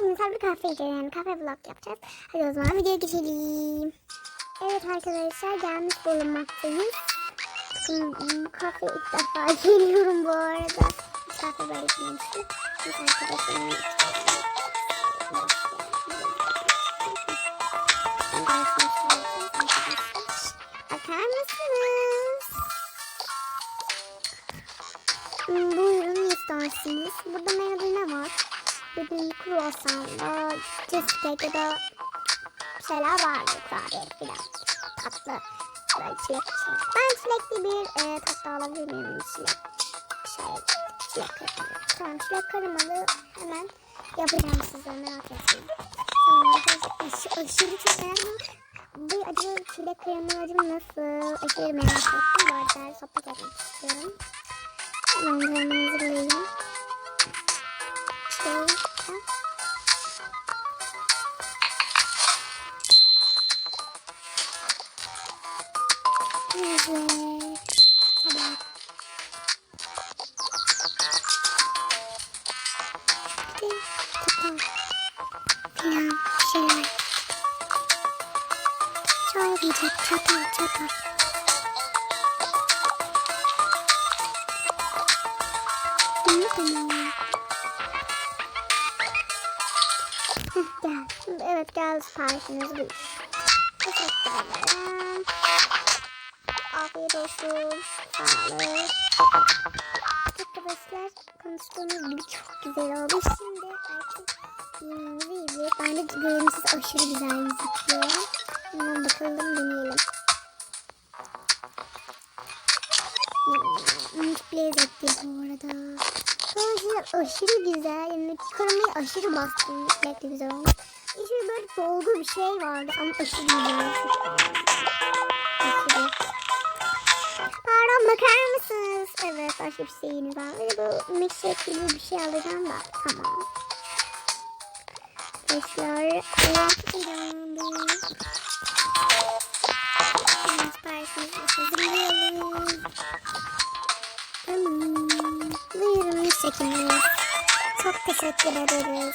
Bugün sadece bir kahve. Yani kahve vlog yapacağız. Hadi o zaman videoya geçelim. Evet arkadaşlar gelmiş bulunmaktayız. Bu kahve ilk defa geliyorum bu arada. Kahve böyle içmemiştim. Biz arkadaşlarımla Bakar mısınız? Hmm, Buyurun istersiniz. Burada menüde ne var? Bugün kruvasanla, cheesecake ya da şeyler vardı. Kurabiye filan. Tatlı. Böyle çilek çilek. Ben çilekli bir e, tatlı alabilir miyim? Çilek. Şey, çilek karamalı. Tamam çilek karamalı hemen yapacağım size merak etmeyin. Tamam arkadaşlar aş- aşırı çok merak. Bu acaba çilek kremalı acaba nasıl? Aşırı merak ettim. Bu arada sohbet etmek istiyorum. Hemen hemen Evet. Tamam. Filan bir şeyler. Çay diyecek çatal çatal. Gel. Evet geldi siparişiniz buyurun. Teşekkür ederim. Afiyet olsun. Sağlık. Arkadaşlar konuştuğumuz gibi çok güzel oldu. Şimdi artık yemeğimizi yiyeceğiz. Bence görüntüsü aşırı güzel gözüküyor. Hemen bakalım deneyelim. Hmm, Çok lezzetli bu arada. Arkadaşlar aşırı güzel. Yani kremayı aşırı bastım. Bekle güzel olmuş. İçinde böyle dolgu bir şey vardı ama aşırı güzel. Başka bir şeyiniz var. Böyle bu milkshake gibi bir şey alacağım da. Tamam. Arkadaşlar. Buyurun milkshake'iniz. Çok teşekkür ederiz.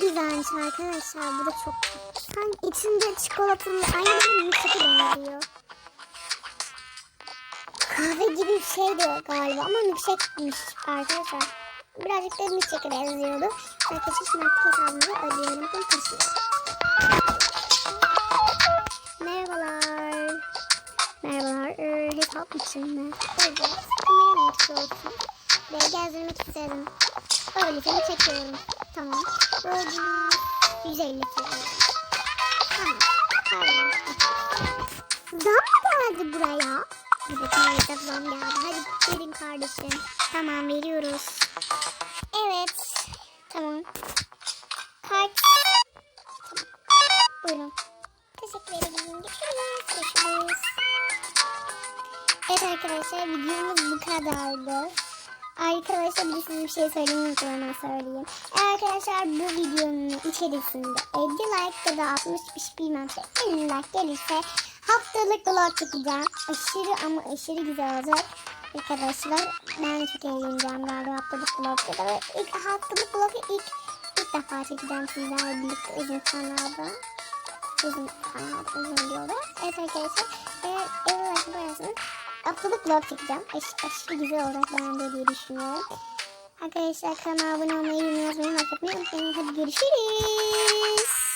Güzelmiş arkadaşlar. Bu da çok Sanki içinde çikolatalı aynı bir milkshake'e benziyor. Kahve gibi bir şey diyor galiba ama milkshake'miş arkadaşlar. Birazcık da milkshake'e benziyordu. Arkadaşlar şimdi artık hesabımı ödüyorum. Bunu. Merhabalar. Merhabalar. Ee, hesap için mi? Evet. Kamera mı olsun? Ve gezdirmek istedim. Öylesine çekiyorum. Tamam. Böyle 150 TL. Tamam. Pardon. Zam geldi buraya? Evet maalesef zam geldi. Hadi verin kardeşim. Tamam veriyoruz. Evet. Tamam. Kart. Tamam. Buyurun. Teşekkür ederim. Görüşürüz. Evet arkadaşlar videomuz bu kadardı. Arkadaşlar bir size bir şey söylemeyi unuttum hemen söyleyeyim. Arkadaşlar bu videonun içerisinde 50 like ya da 60 bir şey bilmem şey 50 like gelirse haftalık vlog çekeceğim. Aşırı ama aşırı güzel olacak. Arkadaşlar ben çok eğleneceğim galiba haftalık vlogda da. İlk haftalık vlogu ilk, ilk defa çekeceğim sizlerle birlikte uzun kanalda. Uzun kanalda uzun diyorlar. Evet arkadaşlar eğer 50 like haftalık vlog çekeceğim. Aş aşırı güzel olacak ben de diye düşünüyorum. Arkadaşlar kanalıma abone olmayı, yorum yazmayı, like etmeyi unutmayın. Hadi görüşürüz.